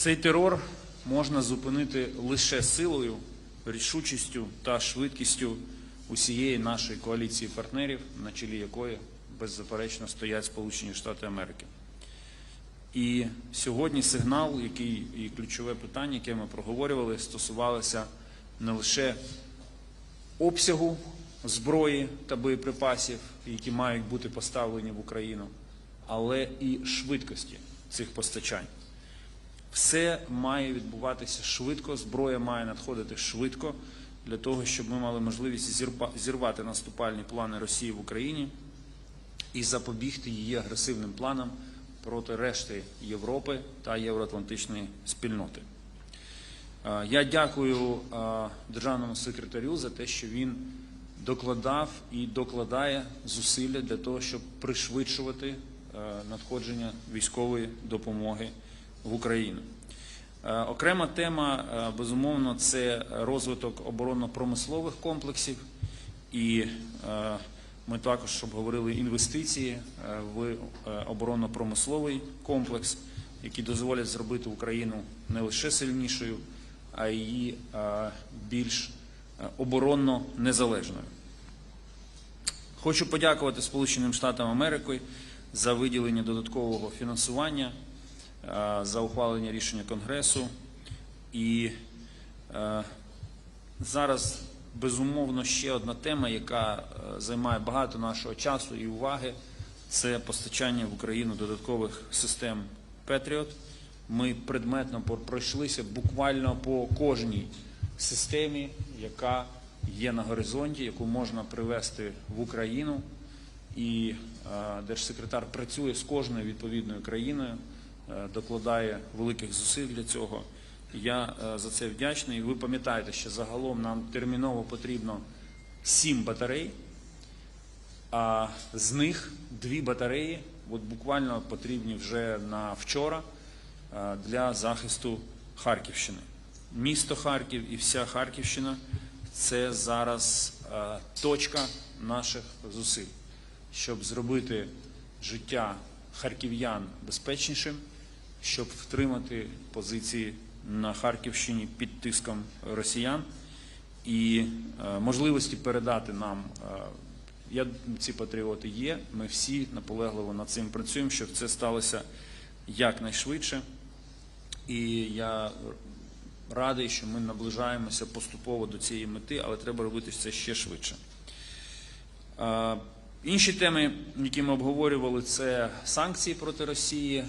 Цей терор можна зупинити лише силою, рішучістю та швидкістю усієї нашої коаліції партнерів, на чолі якої беззаперечно стоять Сполучені Штати Америки. І сьогодні сигнал, який і ключове питання, яке ми проговорювали, стосувалося не лише обсягу зброї та боєприпасів, які мають бути поставлені в Україну, але і швидкості цих постачань. Все має відбуватися швидко, зброя має надходити швидко для того, щоб ми мали можливість зірвати наступальні плани Росії в Україні і запобігти її агресивним планам проти решти Європи та євроатлантичної спільноти. Е, Я дякую е, державному секретарю за те, що він докладав і докладає зусилля для того, щоб пришвидшувати е, надходження військової допомоги в Україну. Е, Окрема тема, е, безумовно, це розвиток оборонно-промислових комплексів, і е, ми також обговорили інвестиції в оборонно-промисловий комплекс, які дозволять зробити Україну не лише сильнішою, а її більш оборонно незалежною. Хочу подякувати Сполученим Штатам Америки за виділення додаткового фінансування, за ухвалення рішення Конгресу. І е, зараз, безумовно, ще одна тема, яка е, займає багато нашого часу і уваги, це постачання в Україну додаткових систем Patriot. Ми предметно пройшлися буквально по кожній системі, яка є на горизонті, яку можна привести в Україну. І е, держсекретар працює з кожною відповідною країною, е, докладає великих зусиль для цього. Я е, за це вдячний. Ви пам'ятаєте, що загалом нам терміново потрібно сім батарей, а з них дві батареї, от буквально потрібні вже на вчора е, для захисту Харківщини. Місто Харків і вся Харківщина це зараз е, точка наших зусиль, щоб зробити життя харків'ян безпечнішим, щоб втримати позиції на Харківщині під тиском росіян і е, можливості передати нам. е, Я, ці патріоти є. Ми всі наполегливо над цим працюємо, щоб це сталося якнайшвидше. І я радий, що ми наближаємося поступово до цієї мети, але треба робити це ще швидше. Е, Інші теми, які ми обговорювали, це санкції проти Росії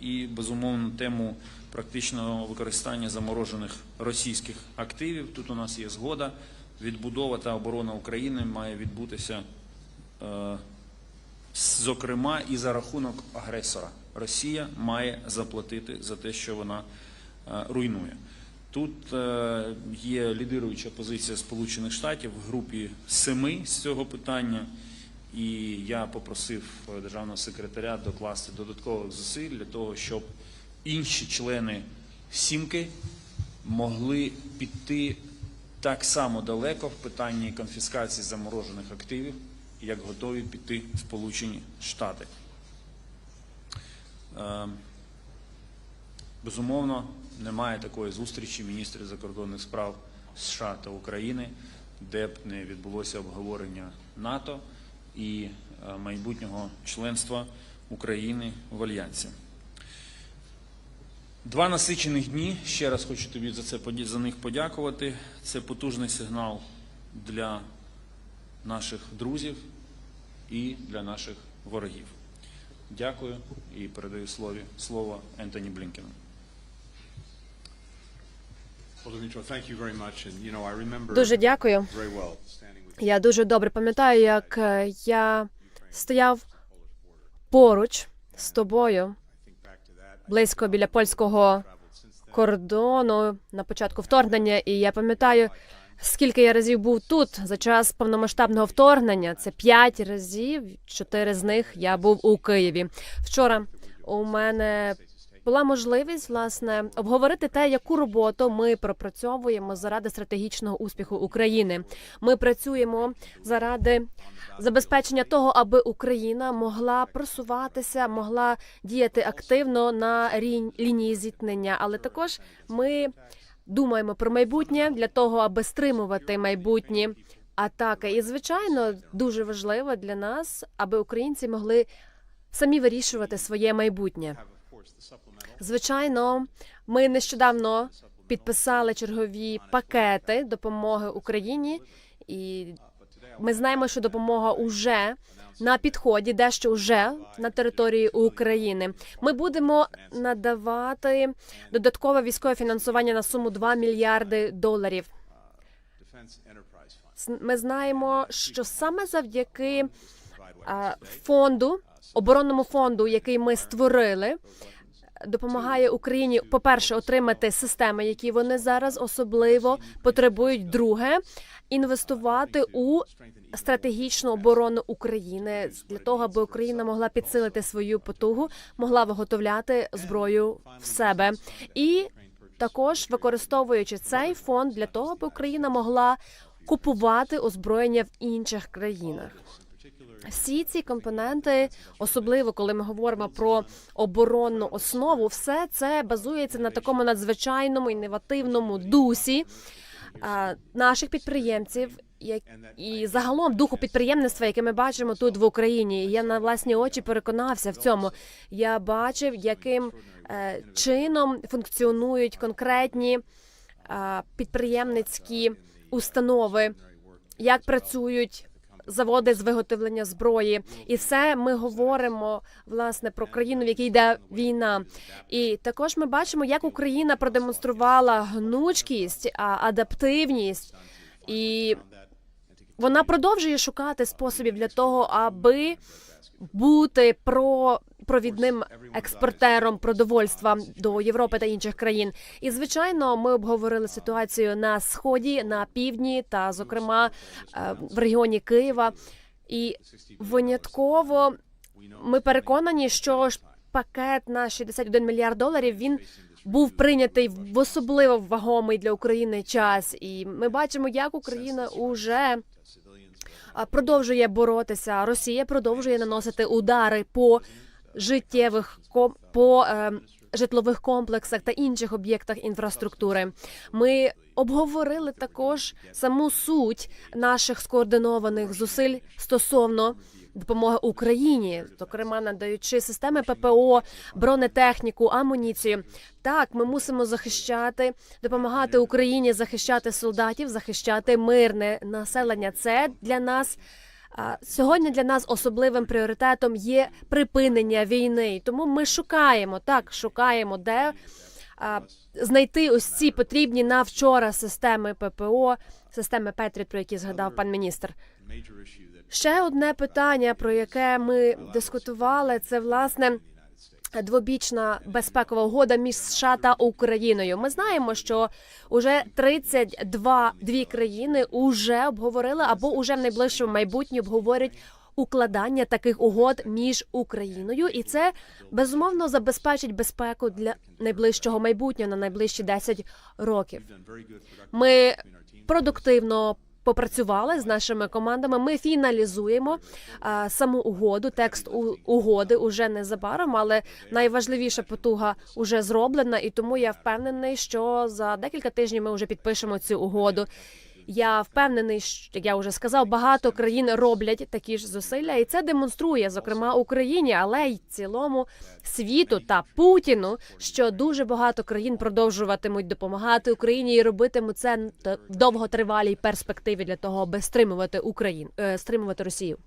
і, безумовно, тему практичного використання заморожених російських активів. Тут у нас є згода. Відбудова та оборона України має відбутися, е, зокрема, і за рахунок агресора. Росія має заплатити за те, що вона е, руйнує. Тут е, є лідируюча позиція Сполучених Штатів в групі семи з цього питання, і я попросив е, державного секретаря докласти додаткових зусиль для того, щоб інші члени сімки могли піти так само далеко в питанні конфіскації заморожених активів, як готові піти Сполучені Штати. Е, Безумовно, немає такої зустрічі міністрів закордонних справ США та України, де б не відбулося обговорення НАТО і е, майбутнього членства України в Альянсі. Два насичених дні. Ще раз хочу тобі за це за них подякувати. Це потужний сигнал для наших друзів і для наших ворогів. Дякую і передаю слові слово Ентоні Блінкену. Дуже дякую. Я дуже добре пам'ятаю, як е, я стояв поруч з тобою близько біля польського кордону на початку вторгнення, і я пам'ятаю, скільки я разів був тут за час повномасштабного вторгнення. Це п'ять разів, чотири з них я був у Києві. Вчора у мене була можливість власне обговорити те, яку роботу ми пропрацьовуємо заради стратегічного успіху України. Ми працюємо заради забезпечення того, аби Україна могла просуватися, могла діяти активно на лінії зіткнення, але також ми думаємо про майбутнє для того, аби стримувати майбутні атаки. І звичайно, дуже важливо для нас, аби українці могли самі вирішувати своє майбутнє. Звичайно, ми нещодавно підписали чергові пакети допомоги Україні, і ми знаємо, що допомога уже на підході, дещо вже на території України. Ми будемо надавати додаткове військове фінансування на суму 2 мільярди доларів. Ми знаємо, що саме завдяки фонду, оборонному фонду, який ми створили, допомагає Україні, по-перше, отримати системи, які вони зараз особливо потребують. Друге, інвестувати у стратегічну оборону України для того, аби Україна могла підсилити свою потугу, могла виготовляти зброю в себе і також використовуючи цей фонд для того, аби Україна могла купувати озброєння в інших країнах. Всі ці компоненти, особливо коли ми говоримо про оборонну основу, все це базується на такому надзвичайному інновативному дусі наших підприємців. як- І загалом духу підприємництва, яке ми бачимо тут в Україні, я на власні очі переконався в цьому. Я бачив, яким е, чином функціонують конкретні е, підприємницькі установи, як працюють заводи з виготовлення зброї, і все ми говоримо власне про країну, в якій йде війна. І також ми бачимо, як Україна продемонструвала гнучкість, адаптивність і. Вона продовжує шукати способів для того, аби бути про провідним експортером продовольства до Європи та інших країн. І звичайно, ми обговорили ситуацію на сході, на півдні та, зокрема, е, в регіоні Києва. І винятково ми переконані, що пакет на 61 мільярд доларів він був прийнятий в особливо вагомий для України час. І ми бачимо, як Україна уже продовжує боротися. Росія продовжує наносити удари по життєвих по е, житлових комплексах та інших об'єктах інфраструктури. Ми обговорили також саму суть наших скоординованих зусиль стосовно. Допомоги Україні, зокрема надаючи системи ППО, бронетехніку, амуніцію. Так, ми мусимо захищати, допомагати Україні захищати солдатів, захищати мирне населення. Це для нас сьогодні для нас особливим пріоритетом є припинення війни. Тому ми шукаємо так, шукаємо де знайти ось ці потрібні на вчора системи ППО, системи Петріт, про які згадав пан міністр. Ще одне питання, про яке ми дискутували, це власне. Двобічна безпекова угода між США та Україною. Ми знаємо, що уже 32 дві країни уже обговорили або уже в найближчому майбутньому обговорять укладання таких угод між Україною, і це безумовно забезпечить безпеку для найближчого майбутнього на найближчі 10 років. Ми продуктивно попрацювали з нашими командами. Ми фіналізуємо а, саму угоду. Текст у, угоди уже незабаром, але найважливіша потуга уже зроблена, і тому я впевнений, що за декілька тижнів ми вже підпишемо цю угоду. Я впевнений, що, як я вже сказав, багато країн роблять такі ж зусилля, і це демонструє, зокрема Україні, але й цілому світу та Путіну, що дуже багато країн продовжуватимуть допомагати Україні і робитимуть це в довготривалій перспективі для того, аби стримувати Україну, е, стримувати Росію.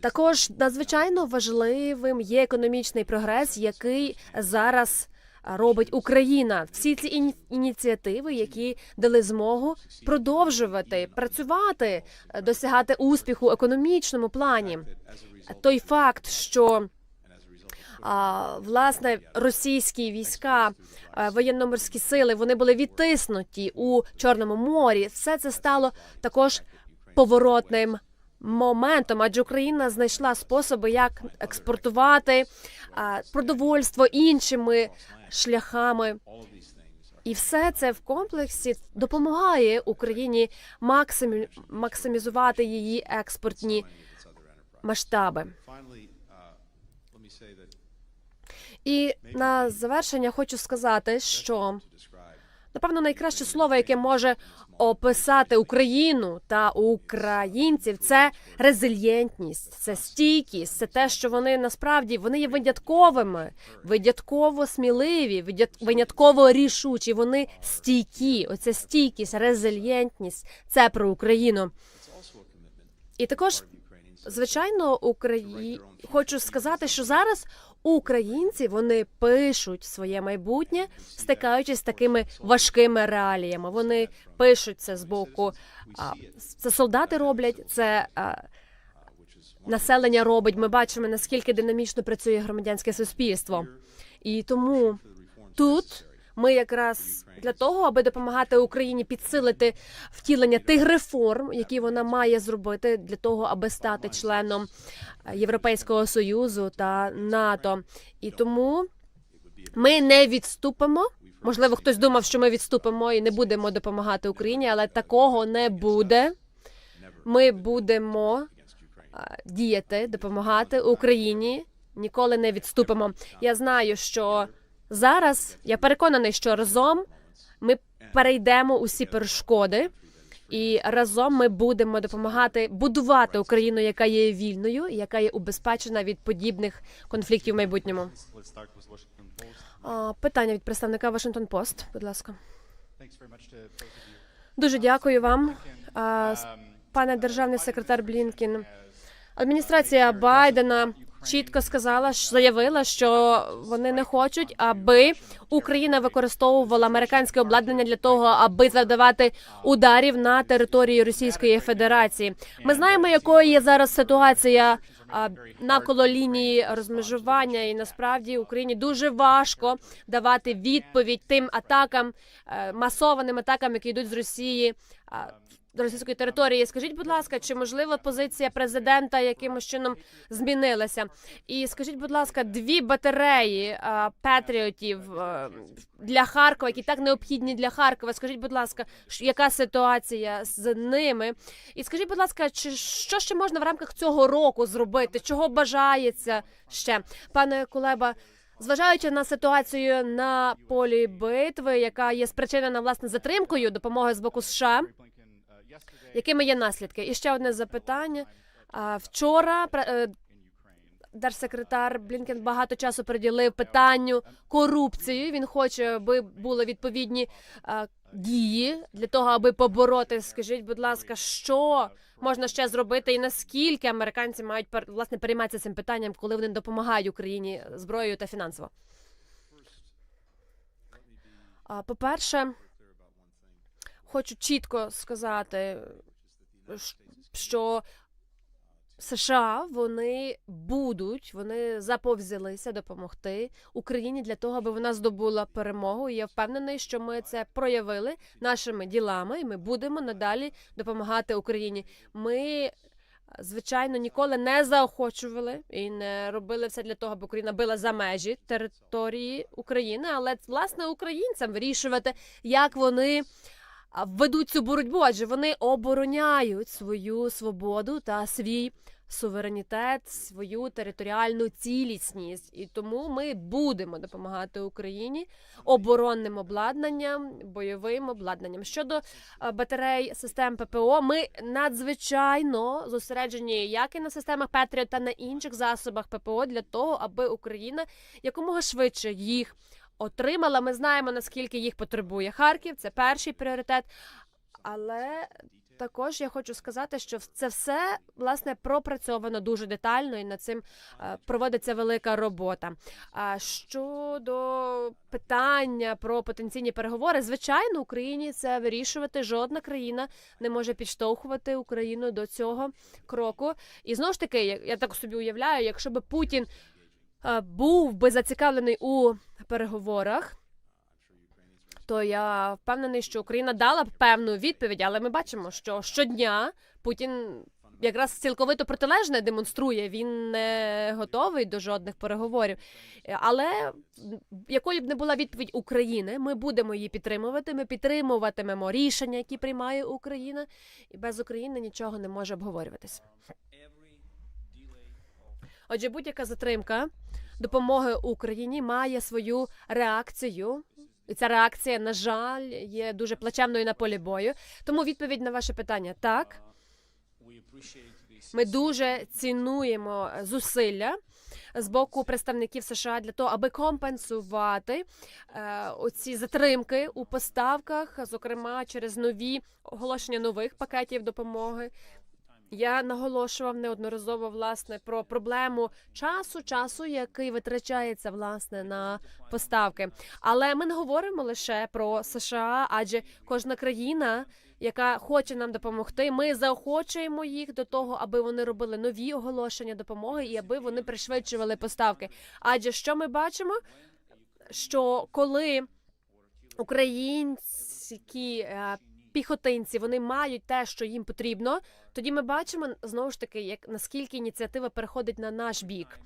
Також надзвичайно важливим є економічний прогрес, який зараз робить Україна. Всі ці іні- ініціативи, які дали змогу продовжувати працювати, е, досягати успіху в економічному плані. Той факт, що а, власне російські війська, е, воєнно-морські сили, вони були відтиснуті у Чорному морі. Все це стало також поворотним моментом, адже Україна знайшла способи, як експортувати продовольство іншими шляхами. І все це в комплексі допомагає Україні максимі... максимізувати її експортні масштаби. Uh, І на завершення хочу сказати, що напевно найкраще слово, яке може описати Україну та українців, це резильєнтність, це стійкість, це те, що вони насправді вони є винятковими, винятково сміливі, винят- винятково рішучі. Вони стійкі. Оця стійкість, резильєнтність це про Україну. І також звичайно, Украї... хочу сказати, що зараз українці вони пишуть своє майбутнє, стикаючись з такими важкими реаліями. Вони пишуть це з боку. Це солдати роблять, це населення робить. Ми бачимо наскільки динамічно працює громадянське суспільство, і тому тут. Ми якраз для того, аби допомагати Україні підсилити втілення тих реформ, які вона має зробити для того, аби стати членом е, Європейського союзу та НАТО. І тому ми не відступимо. Можливо, хтось думав, що ми відступимо і не будемо допомагати Україні, але такого не буде. Ми будемо е, діяти, допомагати Україні. Ніколи не відступимо. Я знаю, що зараз я переконаний, що разом ми перейдемо усі перешкоди, і разом ми будемо допомагати будувати Україну, яка є вільною, яка є убезпечена від подібних конфліктів в майбутньому. Питання від представника Вашингтон Пост. Будь ласка, дуже дякую вам, пане державний секретар Блінкін. Адміністрація Байдена чітко сказала, заявила, що вони не хочуть, аби Україна використовувала американське обладнання для того, аби завдавати ударів на території Російської Федерації. Ми знаємо, якою є зараз ситуація. Навколо лінії розмежування, і насправді Україні дуже важко давати відповідь тим атакам, е, масованим атакам, які йдуть з Росії російської території. Скажіть, будь ласка, чи можливо позиція президента якимось чином змінилася? І скажіть, будь ласка, дві батареї а, патріотів а, для Харкова, які так необхідні для Харкова. Скажіть, будь ласка, яка ситуація з ними? І скажіть, будь ласка, чи що ще можна в рамках цього року зробити? Чого бажається ще, пане Кулеба? Зважаючи на ситуацію на полі битви, яка є спричинена власне затримкою допомоги з боку США, якими є наслідки? І ще одне запитання. Вчора е, держсекретар Блінкен багато часу приділив питанню корупції. Він хоче, аби були відповідні дії для того, аби побороти. Скажіть, будь ласка, що можна ще зробити, і наскільки американці мають власне перейматися цим питанням, коли вони допомагають Україні зброєю та фінансово? По-перше, хочу чітко сказати, що США вони будуть, вони заповзялися допомогти Україні для того, аби вона здобула перемогу. І я впевнений, що ми це проявили нашими ділами, і ми будемо надалі допомагати Україні. Ми. Звичайно, ніколи не заохочували і не робили все для того, аби Україна била за межі території України, але власне українцям вирішувати, як вони ведуть цю боротьбу, адже вони обороняють свою свободу та свій суверенітет, свою територіальну цілісність. І тому ми будемо допомагати Україні оборонним обладнанням, бойовим обладнанням. Щодо батарей систем ППО, ми надзвичайно зосереджені як і на системах Петріот та на інших засобах ППО для того, аби Україна якомога швидше їх отримала. Ми знаємо наскільки їх потребує Харків. Це перший пріоритет. Але також я хочу сказати, що це все власне пропрацьовано дуже детально, і над цим е, проводиться велика робота. А щодо питання про потенційні переговори, звичайно, Україні це вирішувати. Жодна країна не може підштовхувати Україну до цього кроку. І знову ж таки, я, так собі уявляю, якщо би Путін був би зацікавлений у переговорах. То я впевнений, що Україна дала б певну відповідь, але ми бачимо, що щодня Путін якраз цілковито протилежне демонструє. Він не готовий до жодних переговорів. Е, Але якою б не була відповідь України, ми будемо її підтримувати. Ми підтримуватимемо рішення, які приймає Україна, і без України нічого не може обговорюватись. Отже, будь-яка затримка допомоги Україні має свою реакцію. І ця реакція, на жаль, є дуже плачевною на полі бою. Тому відповідь на ваше питання так. Ми дуже цінуємо зусилля з боку представників США для того, аби компенсувати е, оці затримки у поставках, зокрема через нові оголошення нових пакетів допомоги. Я наголошував неодноразово власне про проблему часу, часу, який витрачається власне на поставки. Але ми не говоримо лише про США, адже кожна країна, яка хоче нам допомогти, ми заохочуємо їх до того, аби вони робили нові оголошення допомоги і аби вони пришвидшували поставки. Адже що ми бачимо? Що коли українські е, піхотинці вони мають те, що їм потрібно, тоді ми бачимо знову ж таки, як наскільки ініціатива переходить на наш бік.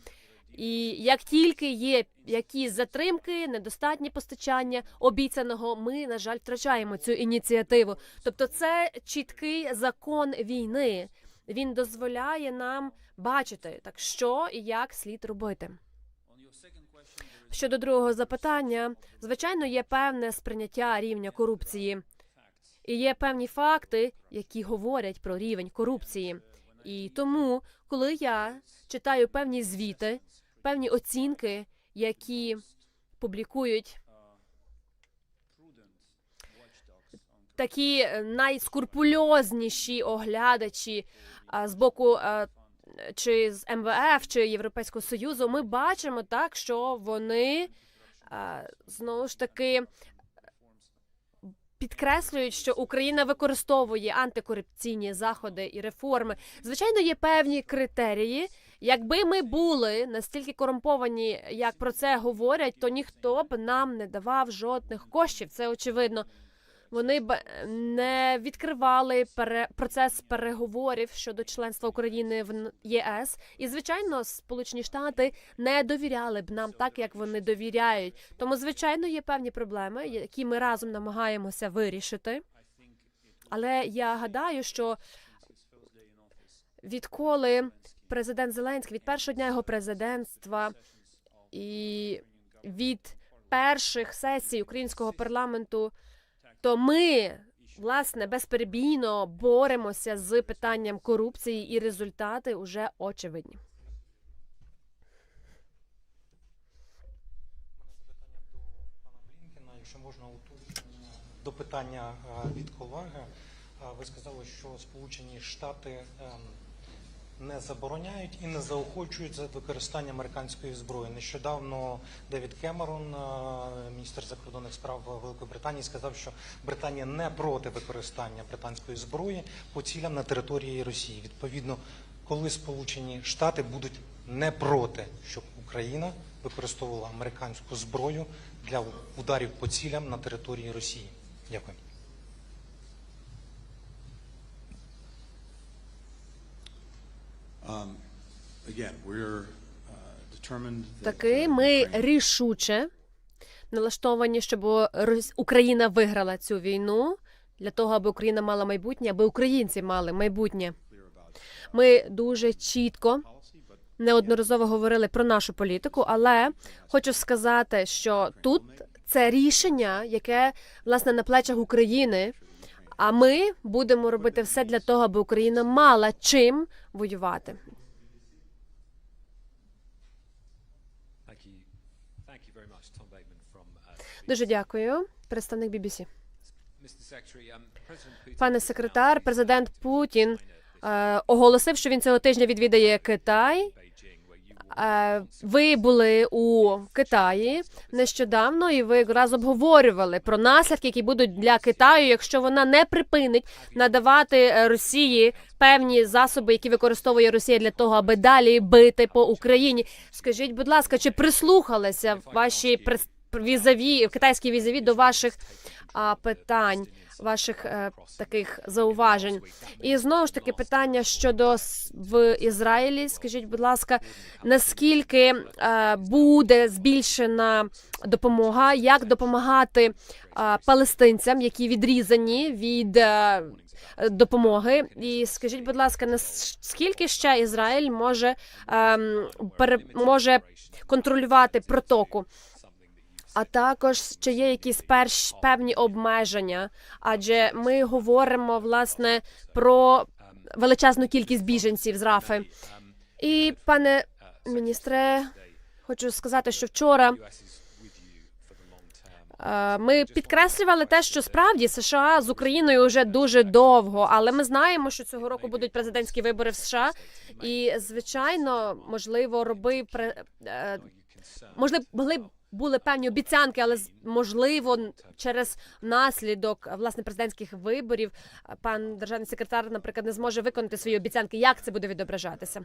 І як тільки є якісь затримки, недостатні постачання обіцяного, ми на жаль втрачаємо цю ініціативу. Тобто, це чіткий закон війни. Він дозволяє нам бачити, так що і як слід робити. Щодо другого запитання, звичайно, є певне сприйняття рівня корупції, і є певні факти, які говорять про рівень корупції. І тому, коли я читаю певні звіти, певні оцінки, які публікують такі е, найскурпульозніші оглядачі з боку чи з МВФ, чи Європейського Союзу, ми бачимо так, що вони знову ж таки підкреслюють, що Україна використовує антикорупційні заходи і реформи. Звичайно, є певні критерії. Якби ми були настільки корумповані, як про це говорять, то ніхто б нам не давав жодних коштів. Це очевидно. Вони б не відкривали пере... процес переговорів щодо членства України в ЄС. І звичайно, Сполучені Штати не довіряли б нам так, як вони довіряють. Тому, звичайно, є певні проблеми, які ми разом намагаємося вирішити. Але я гадаю, що відколи президент Зеленський від першого дня його президентства і від перших сесій українського парламенту, то ми власне безперебійно боремося з питанням корупції, і результати вже очевидні. запитання до пана Блінкена, якщо можна уточнення до питання від колеги. Ви сказали, що Сполучені Штати ем, не забороняють і не заохочують за використання американської зброї. Нещодавно Девід Кемерон, е, міністр закордонних справ Великої Британії, сказав, що Британія не проти використання британської зброї по цілям на території Росії. Відповідно, коли Сполучені Штати будуть не проти, щоб Україна використовувала американську зброю для ударів по цілям на території Росії. Дякую. Таки uh, ми рішуче налаштовані, щоб Україна виграла цю війну для того, аби Україна мала майбутнє, аби українці мали майбутнє. Ми дуже чітко неодноразово говорили про нашу політику, але хочу сказати, що тут це рішення, яке власне на плечах України. А ми будемо робити все для того, аби Україна мала чим воювати. Uh, Дуже дякую, представник BBC. Um, Пане секретар, президент Путін е, оголосив, що він цього тижня відвідає Китай. Ви були у Китаї нещодавно, і ви якраз обговорювали про наслідки, які будуть для Китаю, якщо вона не припинить надавати е, Росії певні засоби, які використовує Росія для того, аби далі бити по Україні. Скажіть, будь ласка, чи прислухалися ваші візаві, китайські візаві до ваших а, питань, ваших е, таких зауважень. І знову ж таки питання щодо в Ізраїлі. Скажіть, будь ласка, наскільки е, буде збільшена допомога, як допомагати е, палестинцям, які відрізані від е, допомоги? І скажіть, будь ласка, наскільки ще Ізраїль може, ем, пере, може контролювати протоку? А також чи є якісь перш певні обмеження? Адже ми говоримо власне про величезну кількість біженців з Рафи. І пане міністре, хочу сказати, що вчора е, ми підкреслювали те, що справді США з Україною вже дуже довго, але ми знаємо, що цього року будуть президентські вибори в США, і звичайно, можливо, роби е, можливо, могли б були певні обіцянки, але можливо через наслідок власне президентських виборів е, пан державний секретар, наприклад, не зможе виконати свої обіцянки. Як це буде відображатися?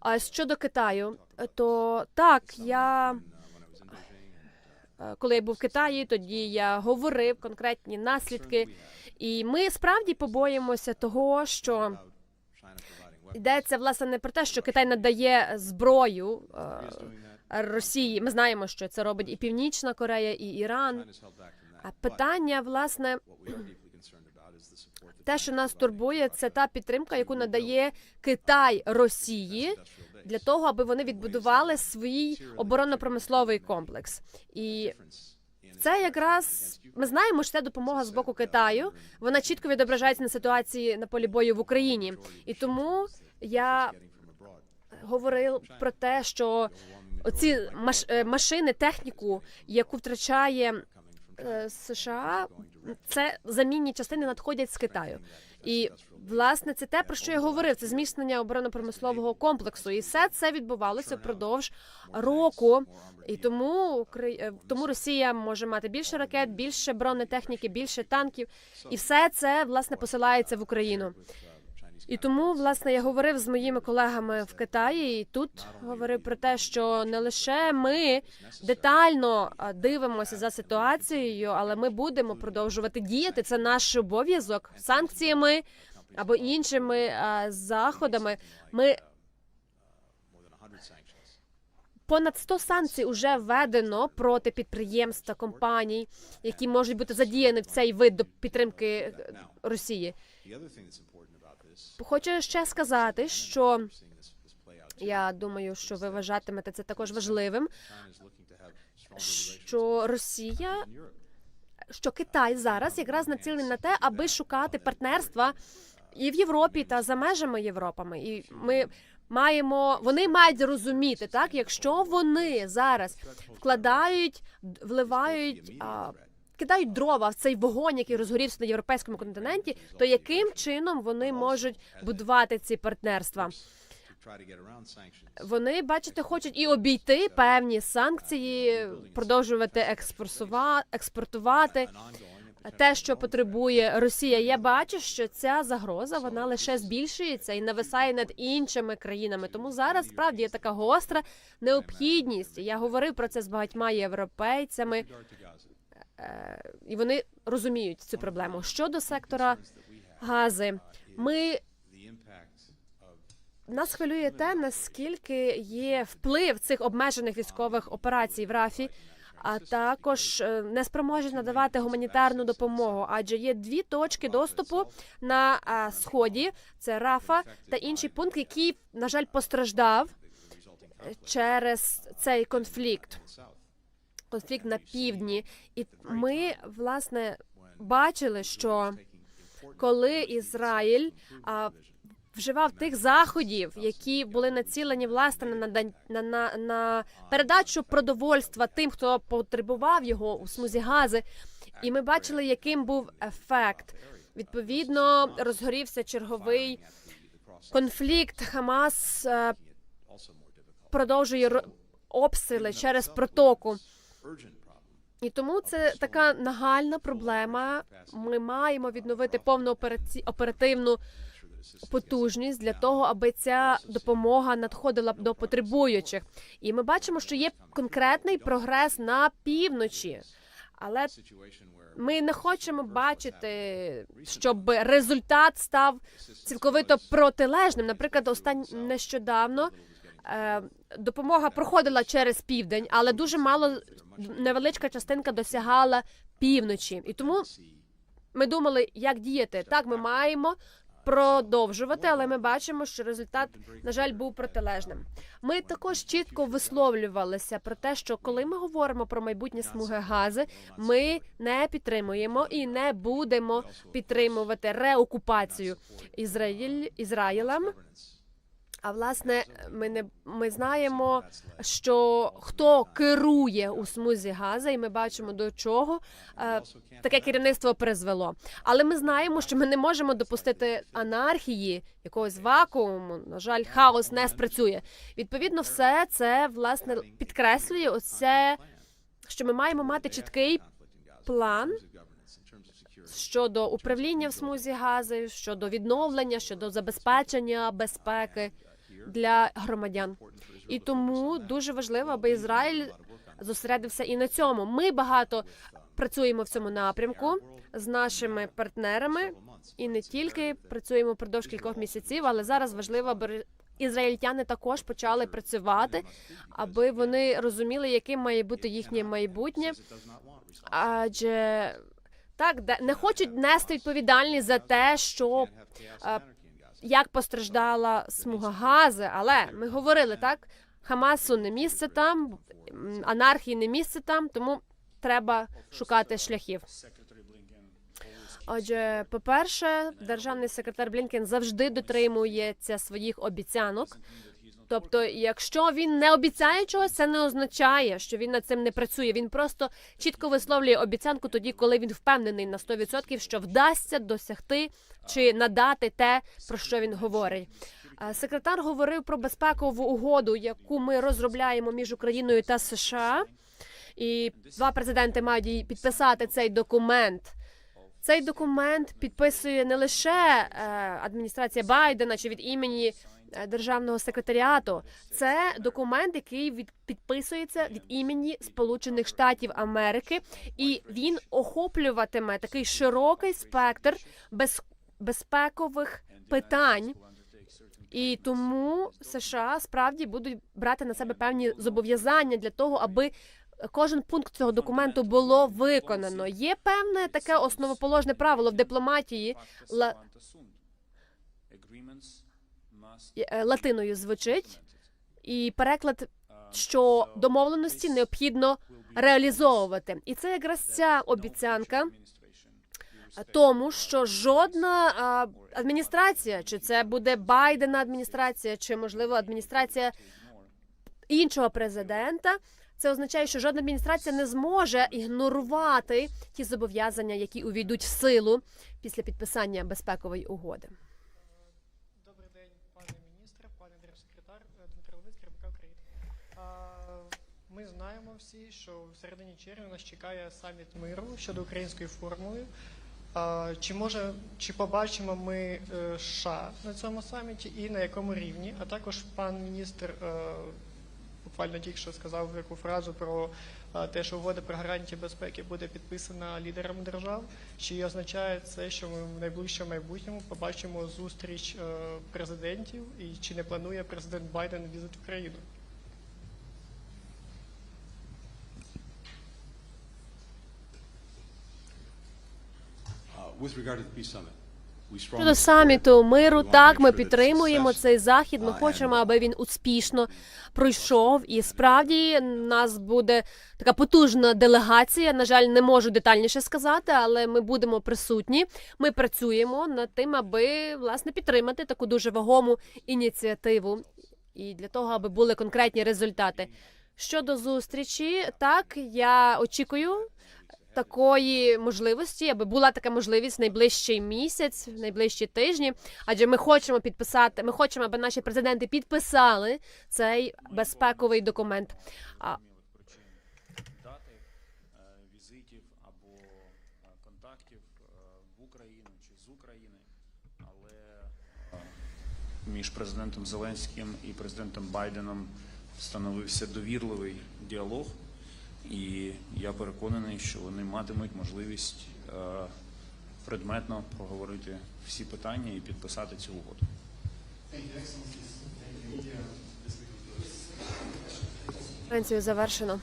А щодо Китаю, е, то так я. е, Коли я був в Китаї, тоді я говорив конкретні наслідки, і ми справді побоїмося того, що йдеться власне не про те, що Китай надає зброю е, Росії. Ми знаємо, що це робить і Північна Корея, і Іран. Питання, власне, те, що нас турбує, це та підтримка, яку надає Китай Росії для того, аби вони відбудували свій оборонно-промисловий комплекс. І це якраз ми знаємо, що це допомога з боку Китаю. Вона чітко відображається на ситуації на полі бою в Україні. І тому я говорив про те, що оці маш, е, машини, техніку, яку втрачає е, США, це замінні частини надходять з Китаю. І власне це те, про що я говорив. Це зміцнення оборонно-промислового комплексу, і все це відбувалося впродовж року. І тому е, тому Росія може мати більше ракет, більше бронетехніки, більше танків, і все це власне посилається в Україну. І тому, власне, я говорив з моїми колегами в Китаї, і тут говорив про те, що не лише ми детально дивимося за ситуацією, але ми будемо продовжувати діяти. Це наш обов'язок санкціями або іншими заходами. Ми понад 100 санкцій вже введено проти підприємств та компаній, які можуть бути задіяні в цей вид підтримки е, Росії. Хочу ще сказати, що я думаю, що ви вважатимете це також важливим. Що Росія, що Китай зараз якраз націлений на те, аби шукати партнерства і в Європі та за межами Європами. І ми маємо, вони мають зрозуміти, так якщо вони зараз вкладають, вливають. А, Кидають дрова в цей вогонь, який розгорівся на європейському континенті, то яким чином вони можуть будувати ці партнерства? Вони, бачите, хочуть і обійти певні санкції, продовжувати експортувати те, що потребує Росія. Я бачу, що ця загроза вона лише збільшується і нависає над іншими країнами. Тому зараз справді є така гостра необхідність. Я говорив про це з багатьма європейцями, і вони розуміють цю проблему. Щодо сектора гази, ми нас хвилює те, наскільки є вплив цих обмежених військових операцій в рафі, а також е, неспроможність надавати гуманітарну допомогу. Адже є дві точки доступу на сході: це Рафа та інший пункт, який на жаль постраждав е, через цей конфлікт. Конфлікт на півдні, і ми власне бачили, що коли Ізраїль а, вживав тих заходів, які були націлені власне на на, на, на передачу продовольства тим, хто потребував його у смузі гази. І ми бачили, яким був ефект. Відповідно, розгорівся черговий конфлікт. Хамас е, продовжує обстріли через протоку. І тому це така нагальна проблема. Ми маємо відновити повну оперативну потужність для того, аби ця допомога надходила до потребуючих. І ми бачимо, що є конкретний прогрес на півночі, але ми не хочемо бачити, щоб результат став цілковито протилежним. Наприклад, остань нещодавно допомога проходила через південь, але дуже мало невеличка частинка досягала півночі. І тому ми думали, як діяти. Так, ми маємо продовжувати, але ми бачимо, що результат, на жаль, був протилежним. Ми також чітко висловлювалися про те, що коли ми говоримо про майбутнє смуги гази, ми не підтримуємо і не будемо підтримувати реокупацію Ізраїль Ізраїлем. А власне, ми не ми знаємо, що хто керує у смузі газа, і ми бачимо до чого е, таке керівництво призвело. Але ми знаємо, що ми не можемо допустити анархії, якогось вакууму. На жаль, хаос не спрацює. Відповідно, все це власне підкреслює оце, що ми маємо мати чіткий план щодо управління в смузі газу, щодо відновлення, щодо забезпечення безпеки для громадян. І тому дуже важливо, аби Ізраїль зосередився і на цьому. Ми багато працюємо в цьому напрямку з нашими партнерами, і не тільки працюємо впродовж кількох місяців, але зараз важливо, аби ізраїльтяни також почали працювати, аби вони розуміли, яким має бути їхнє майбутнє. Адже так, не хочуть нести відповідальність за те, що е, як постраждала смуга гази, але ми говорили так: Хамасу не місце там, анархії не місце там, тому треба шукати шляхів. Отже, по-перше, державний секретар Блінкен завжди дотримується своїх обіцянок. Тобто, якщо він не обіцяє чогось, це не означає, що він над цим не працює. Він просто чітко висловлює обіцянку тоді, коли він впевнений на 100%, що вдасться досягти чи надати те, про що він говорить. Е, Секретар говорив про безпекову угоду, яку ми розробляємо між Україною та США. І два президенти мають підписати цей документ. Цей документ підписує не лише е, адміністрація Байдена чи від імені державного секретаріату. Це документ, який від підписується від імені Сполучених Штатів Америки, і він охоплюватиме такий широкий спектр без, безпекових питань. І тому США справді будуть брати на себе певні зобов'язання для того, аби кожен пункт цього документу було виконано. Є певне таке основоположне правило в дипломатії е, латиною звучить, і переклад, що домовленості необхідно реалізовувати. І це якраз ця обіцянка тому, що жодна адміністрація, чи це буде Байдена адміністрація, чи можливо адміністрація іншого президента. Це означає, що жодна адміністрація не зможе ігнорувати ті зобов'язання, які увійдуть в силу після підписання безпекової угоди. Добрий день, пане міністре, пане держсекретар е, Дмитро Левицький, РБК України. А, Ми знаємо всі, що в середині червня нас чекає саміт миру щодо української формули. Чи може чи побачимо ми е, США на цьому саміті і на якому рівні? А також пан міністр е, буквально тільки що сказав таку фразу про е, те, що угода про гарантії безпеки буде підписана лідерами держав. Чи означає це, що ми в найближчому майбутньому побачимо зустріч президентів, і чи не планує президент Байден візит в Україну? Щодо саміту миру, так ми підтримуємо цей захід. Ми хочемо, аби він успішно пройшов. І справді нас буде така потужна делегація. На жаль, не можу детальніше сказати, але ми будемо присутні. Ми працюємо над тим, аби власне підтримати таку дуже вагому ініціативу, і для того, аби були конкретні результати. Щодо зустрічі, так я очікую такої можливості, аби була така можливість найближчий місяць, найближчі тижні. Адже ми хочемо підписати, ми хочемо, аби наші президенти підписали цей безпековий документ. А дати візитів або контактів в Україну чи з України, але Між президентом Зеленським і президентом Байденом встановився довірливий діалог, і я переконаний, що вони матимуть можливість е, предметно проговорити всі питання і підписати цю угоду. Конференцію завершено.